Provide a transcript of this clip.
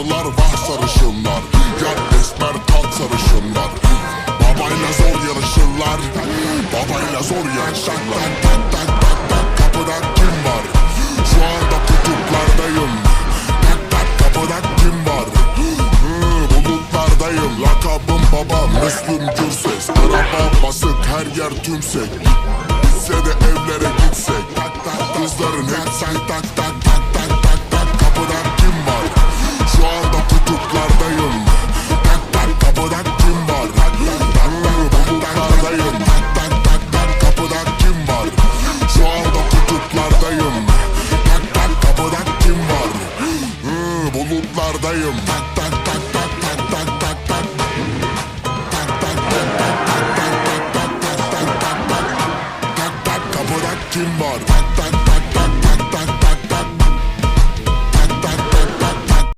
sarılar vah sarışınlar. Yat esmer tat sarışınlar. Babayla zor yarışırlar. Babayla zor yarışırlar. Tak tak tak tak kapıda kim var? Şu anda kutuplardayım. Tak tak kapıda kim var? Bulutlardayım. Lakabım baba Müslüm Gürses. Araba basık her yer tümsek. Bitse de evlere gitsek. Kızların hep tak tak tak tak Bulutlardayım Tak tak tak tak tak tak tak tak Tak tak tak tak tak tak tak tak tak tak tak tak Tak tak kapıda kim var Tak